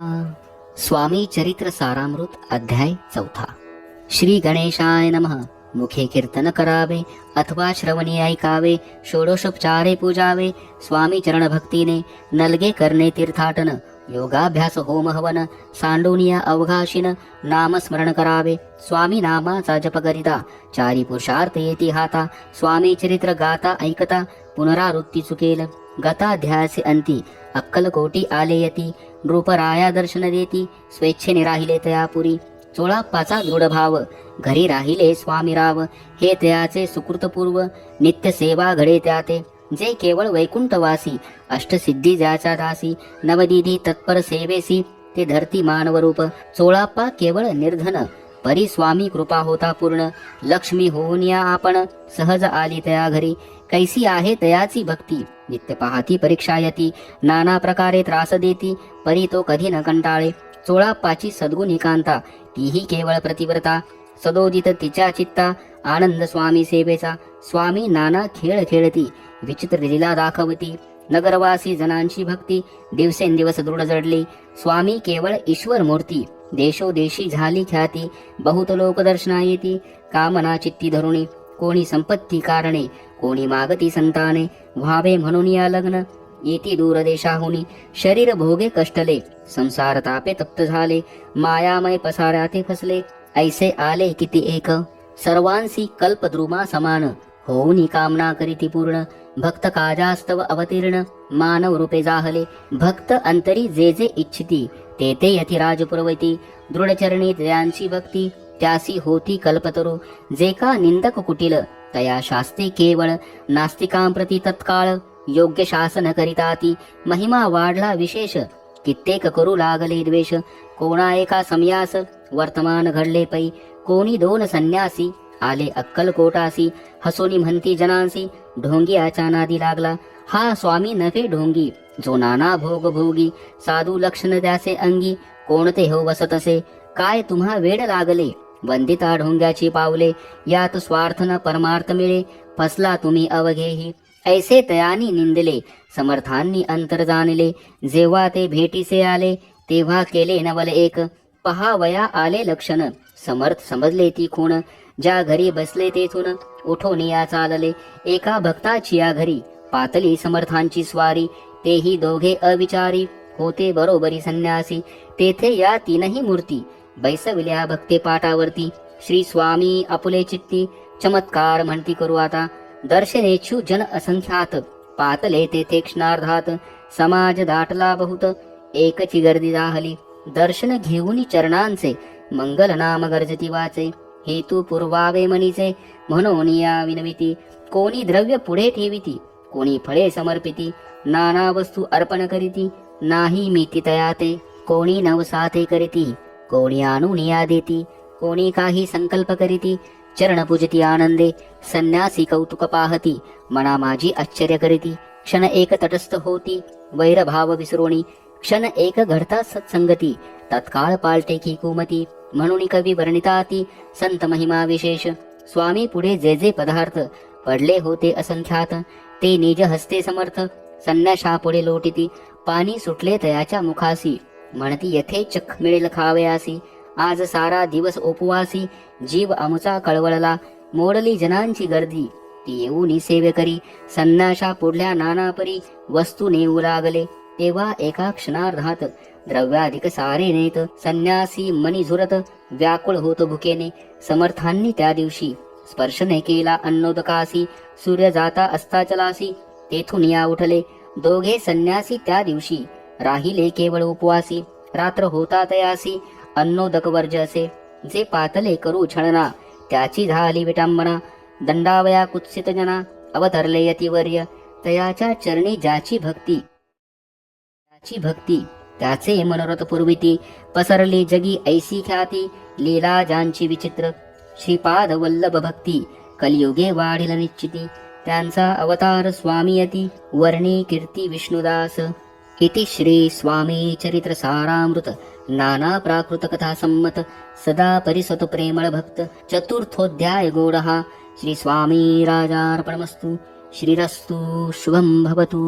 स्वामी चरित्र सारामृत अध्याय चौथा। श्री गणेशाय नमः। मुखे कीर्तन करावे अथवा श्रवणी ऐकावे षोडशोपचारे पूजावे स्वामी चरण भक्तीने नलगे करणे तीर्थाटन योगाभ्यास होम हवन सांडोनिया अवघाशीन नामस्मरण करावे स्वामी नामाचा जप करिता चारी पुरुषार्थ येती हाता स्वामी चरित्र गाता ऐकता पुनरावृत्ती चुकेल गता ध्यासे अंती अक्कलकोटी आले यती नृपराया दर्शन देती। स्वेच्छेने राहिले तयापुरी चोळाप्पाचा दृढ भाव घरी राहिले स्वामीराव हे तयाचे सुकृतपूर्व। नित्य सेवा घडे त्याते। जे केवळ वैकुंठवासी। अष्टसिद्धी ज्याच्या दासी। नवदिधी तत्पर सेवेसी। ते धरती मानवरूप। चोळाप्पा केवळ निर्धन। परी स्वामी कृपा होता पूर्ण. लक्ष्मी होऊन या आपण. सहज आली तया घरी. कैसी आहे तयाची भक्ती? नित्य पाहती परीक्षा यती. नाना प्रकारे त्रास देती परी तो कधी न कंटाळे. चोळाप्पाची सद्गुण एकांता तीही केवळ प्रतिव्रता. सदोदित तिच्या चित्ता आनंद स्वामी सेवेचा. स्वामी नाना खेळ खेळती विचित्र लीला दाखवती. नगरवासी जनांची भक्ती दिवसेंदिवस दृढ जडली. स्वामी केवळ ईश्वर मूर्ती. देशोदेशी झाली ख्याती बहुत लोकदर्शना येती कामना चित्ती धरुणी कोणी संपत्ती कारणे कोणी मागती संताने व्हावे म्हणून या लग्न येती दूरदेशाहुनी शरीर भोगे कष्टले संसार तापे तप्त झाले मायामय पसाऱ्याते फसले ऐसे आले किती एक सर्वांसी कल्पद्रुमा समान होऊनी कामना करीती पूर्ण भक्त काजास्तव अवतीर्ण मानव रूपे जाहले भक्त अंतरी जे जे इच्छिती तेथे यथि राजपुरवती दृढचरणी त्रयांची भक्ती त्यासी होती कल्पतरू जे का निंदक कुटिल तया शास्ते केवळ नास्तिकांप्रती तत्काळ योग्य शासन करिताती महिमा वाढला विशेष कित्येक करू लागले द्वेष कोणा एका समयास वर्तमान घडले पै कोणी दोन संन्यासी आले अक्कलकोटासी हसोनी म्हणती जनांसी ढोंगी आच्या लागला. हा स्वामी नव्हे ढोंगी जो नाना भोग भोगी साधू लक्षण द्यासे अंगी कोणते हो वसत असे काय तुम्हा वेड लागले? वंदिता ढोंग्याची पावले यात स्वार्थ न परमार्थ मिळे फसला तुम्ही अवघेही. ऐसे तयानी निंदले समर्थांनी अंतर जाणले जेव्हा ते भेटीसे आले तेव्हा केले नवल एक पहावया आले लक्षण. समर्थ समजले ती खूण. ज्या घरी बसले तेथून उठून या चालले. एका भक्ताची या घरी पातली समर्थांची स्वारी. तेही दोघे अविचारी होते बरोबरी संन्यासी. तेथे या तीनही मूर्ती बैसविल्या भक्ते पाटावरती श्री स्वामी अपुले चित्ती चमत्कार म्हणती करू आता. दर्शनेच्छू जन असंख्यात पातले तेथे क्षणार्धात. समाज दाटला बहुत एकची गर्दी राहली. दर्शन घेऊन चरणांचे मंगल नाम गर्जती वाचे हेतू पुरवावे मनीचे म्हणून या विनविती कोणी द्रव्य पुढे ठेविती कोणी फळे समर्पिती नाना वस्तू अर्पण करीती नाही मीती तयाते कोणी नवसाथे करीती कोणी आणून या देती कोणी काही संकल्प करीती चरण पूजती आनंदे संन्यासी कौतुक पाहती मना माझी आश्चर्य करीती क्षण एक तटस्थ होती वैरभाव विसरोणी क्षण एक घडता सत्संगती तत्काळ पालटे की कुमती म्हणून कवी वर्णिताती संत महिमा विशेष. स्वामी पुढे जे जे पदार्थ पडले होते असंख्यात ते निज हस्ते समर्थ संन्याशा पुढे लोटिती पाणी सुटले तयाच्या मुखासी म्हणती यथेचक मिळेल खावयासी आज सारा दिवस उपवासी जीव आमचा कळवळला मोडली जनांची गर्दी ती येऊन सेवे करी संन्याशा पुढल्या नानापरी वस्तू नेऊ लागले तेव्हा एका क्षणार्धात द्रव्याधिक सारे नेत संन्यासी मनी झुरत व्याकुळ होत भुकेने. समर्थांनी त्या दिवशी स्पर्श स्पर्शने केला अन्नोदकासी. सूर्य जाता असता चलासी तेथून या उठले. दोघे संन्यासी त्या दिवशी राहिले केवळ उपवासी. रात्र होता तयासी. अन्नोदक वर्ज असे. जे पातले करू छळना त्याची झाली विटांबना. दंडावया कुत्सित जना अवतरले यतिवर्य. तयाच्या चरणी ज्याची भक्ती त्याची भक्ती त्याचे मनोरथ पूर्विती. पसरली जगी ऐसी ख्याती लीला ज्यांची विचित्र श्रीपाद वल्लभ भक्ती कलियुगे वाढील निश्चिती. त्यांचा अवतार स्वामी यती वर्णी कीर्ती विष्णुदास. इति श्री स्वामी चरित्र सारामृत नाना प्राकृत कथा संमत सदा परिसत प्रेमळ भक्त. चतुर्थोध्याय गोडहा श्री स्वामी राजार्पणमस्तु. श्रीरस्तु शुभं भवतु.